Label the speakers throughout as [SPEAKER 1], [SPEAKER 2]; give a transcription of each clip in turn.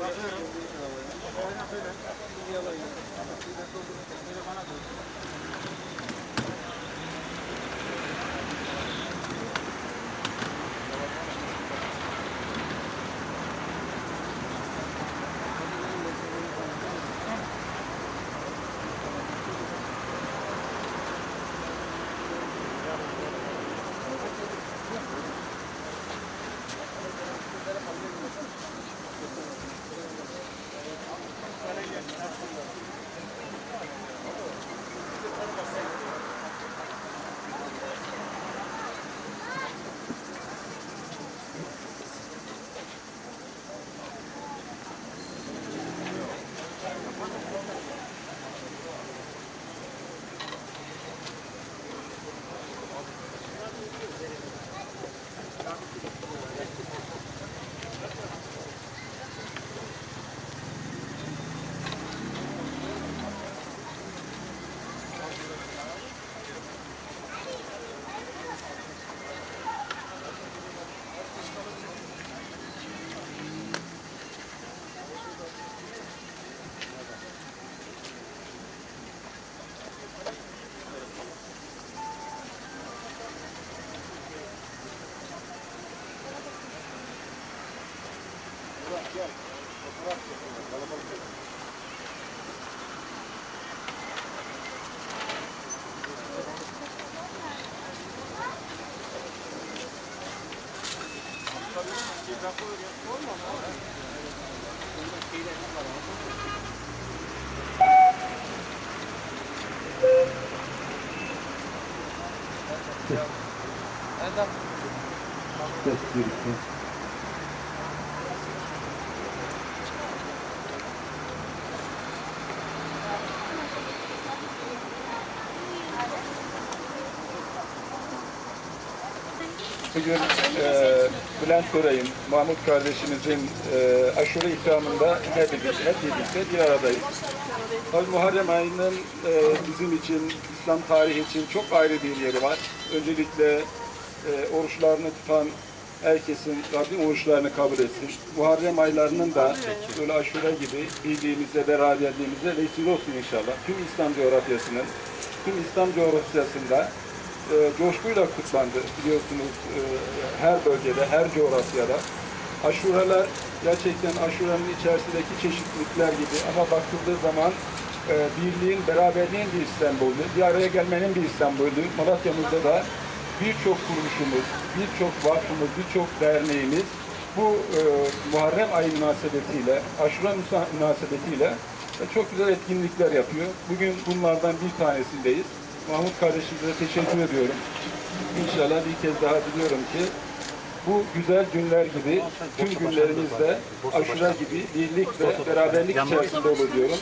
[SPEAKER 1] Bakıyorum. Kaynak öyle. Yalayın. Bir dakika. Gel. Fotoğraf çekiyorlar. Kalabalık çekiyorlar. Thank you. Bugün e, Bülent Koray'ın, Mahmut kardeşimizin e, aşure ikramında hep birlikte, hep birlikte bir aradayız. Tabii Muharrem ayının e, bizim için, İslam tarihi için çok ayrı bir yeri var. Öncelikle e, oruçlarını tutan herkesin Rabbim oruçlarını kabul etsin. Muharrem aylarının da böyle aşure gibi birliğimize, beraberliğimize vesile olsun inşallah. Tüm İslam coğrafyasının, tüm İslam coğrafyasında e, coşkuyla kutlandı biliyorsunuz e, her bölgede, her coğrafyada. Aşureler gerçekten aşurenin içerisindeki çeşitlilikler gibi ama bakıldığı zaman e, birliğin, beraberliğin bir sembolü, bir araya gelmenin bir sembolü. Malatya'mızda da birçok kuruluşumuz, birçok vakfımız, birçok derneğimiz bu e, Muharrem ayı münasebetiyle, aşure münasebetiyle e, çok güzel etkinlikler yapıyor. Bugün bunlardan bir tanesindeyiz. Mahmut kardeşimize teşekkür ediyorum. İnşallah bir kez daha diliyorum ki bu güzel günler gibi tüm günlerimizde aşure gibi birlik ve beraberlik içerisinde olur diyorum.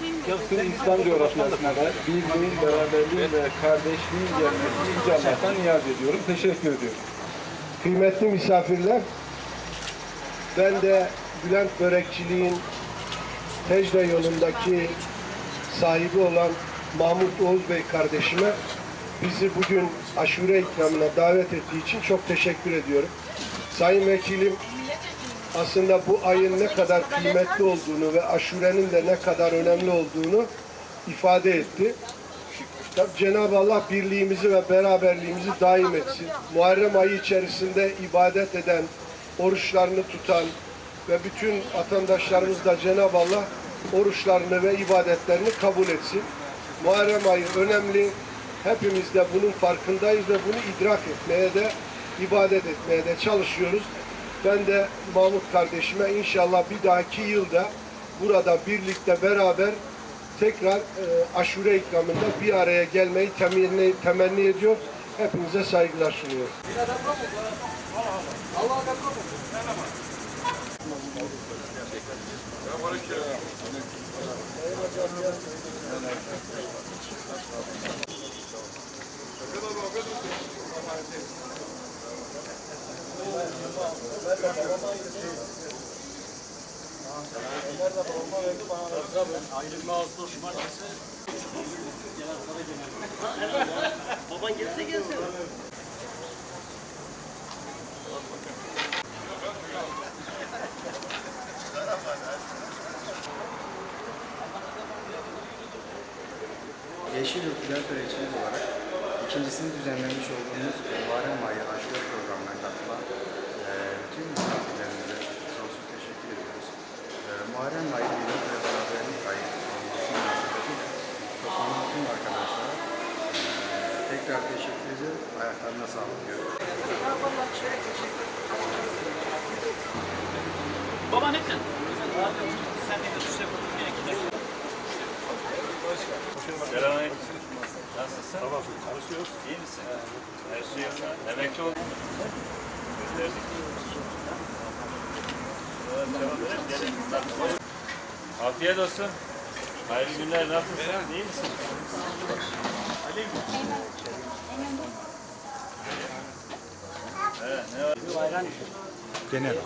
[SPEAKER 1] Tüm İslam coğrafyasına da birliğin, beraberliğin ve kardeşliğin gelmesini Yüce Allah'tan niyaz ediyorum. Teşekkür ediyorum.
[SPEAKER 2] Kıymetli misafirler, ben de Bülent Börekçiliğin Tecde yolundaki sahibi olan Mahmut Oğuz Bey kardeşime bizi bugün aşure ikramına davet ettiği için çok teşekkür ediyorum. Sayın Vekilim aslında bu ayın ne kadar kıymetli olduğunu ve aşurenin de ne kadar önemli olduğunu ifade etti. Cenab-ı Allah birliğimizi ve beraberliğimizi daim etsin. Muharrem ayı içerisinde ibadet eden, oruçlarını tutan ve bütün vatandaşlarımız da Cenab-ı Allah oruçlarını ve ibadetlerini kabul etsin. Muharrem ayı önemli. Hepimiz de bunun farkındayız ve bunu idrak etmeye de ibadet etmeye de çalışıyoruz. Ben de Mahmut kardeşime inşallah bir dahaki yılda burada birlikte beraber tekrar e, aşure ikramında bir araya gelmeyi temenni, temenni ediyor. Hepinize saygılar sunuyor.
[SPEAKER 3] Allah'a 20 Ağustos Cumartesi
[SPEAKER 4] Baban gelirse gelsin.
[SPEAKER 5] Yeşil Yurt Güzel olarak ikincisini düzenlemiş olduğumuz Muharrem ayı aşure programına katılan tüm misafirlerimize sonsuz teşekkür ediyoruz. Eee Muharrem Ayı birlik ve beraberlik ayı olması münasebetiyle toplanan tüm arkadaşlara eee, tekrar teşekkür ediyorum. Ayaklarına sağlık diyorum.
[SPEAKER 3] Baba ne sen? Sen de şu sefer gene gidelim.
[SPEAKER 6] Selamünaleyküm. Nasılsın? Tamam, çalışıyoruz. İyi misin? Her şey yolunda. Emekli oldun mu? Afiyet olsun. Hayırlı günler. Nasılsın? İyi misin? Evet, ne var?
[SPEAKER 5] Genel.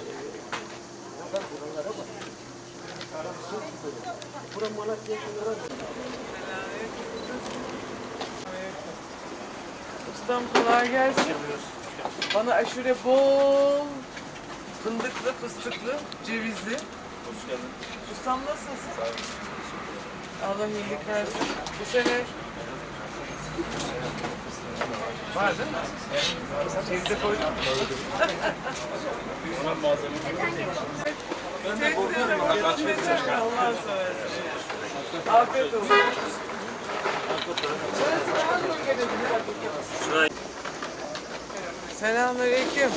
[SPEAKER 7] Ustam kolay gelsin. Bana aşure bol fındıklı, fıstıklı, cevizli.
[SPEAKER 6] Hoş geldin.
[SPEAKER 7] Ustam nasılsın? Allah iyilik versin. Bu sene var değil mi? Cevize koydun mu?
[SPEAKER 6] Ona malzeme
[SPEAKER 7] Teyze de getireceğim ya, Allah seversen. Afiyet olsun. Selamünaleyküm.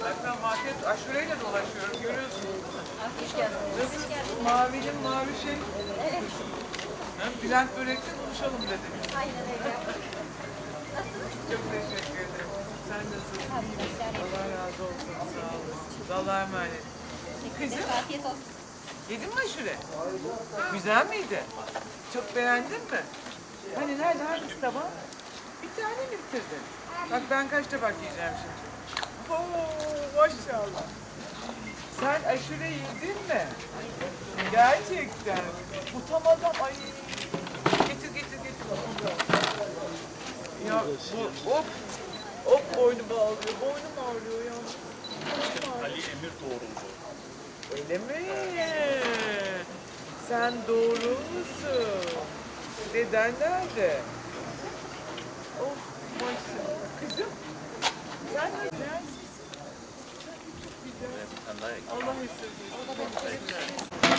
[SPEAKER 7] Zaten market aşureyle dolaşıyorum görüyorsunuz. Nasıl? Mavinin mavi şey. Hem Bülent Börek'te buluşalım dedim. Çok teşekkür ederim. Sen nasılsın? İyi misin? Allah razı olsun. Sağ olasın. Allah'a emanet. Kızım
[SPEAKER 8] Afiyet olsun.
[SPEAKER 7] Yedin mi aşure? Güzel miydi? Çok beğendin mi? Hani nerede? Hangisi tabak? Bir tane mi bitirdin? Bak ben kaç tabak yiyeceğim şimdi. Oo, maşallah. Sen aşure yedin mi? Gerçekten. Utamadan ay. Getir getir getir. Ya bu hop hop boynum ağrıyor. Boynum ağrıyor ya.
[SPEAKER 3] Ali Emir doğruldu.
[SPEAKER 7] Öyle mi? Sen doğru musun? Deden nerede? Of maşallah. Kızım. Sen ne dersin? Allah esirgesin.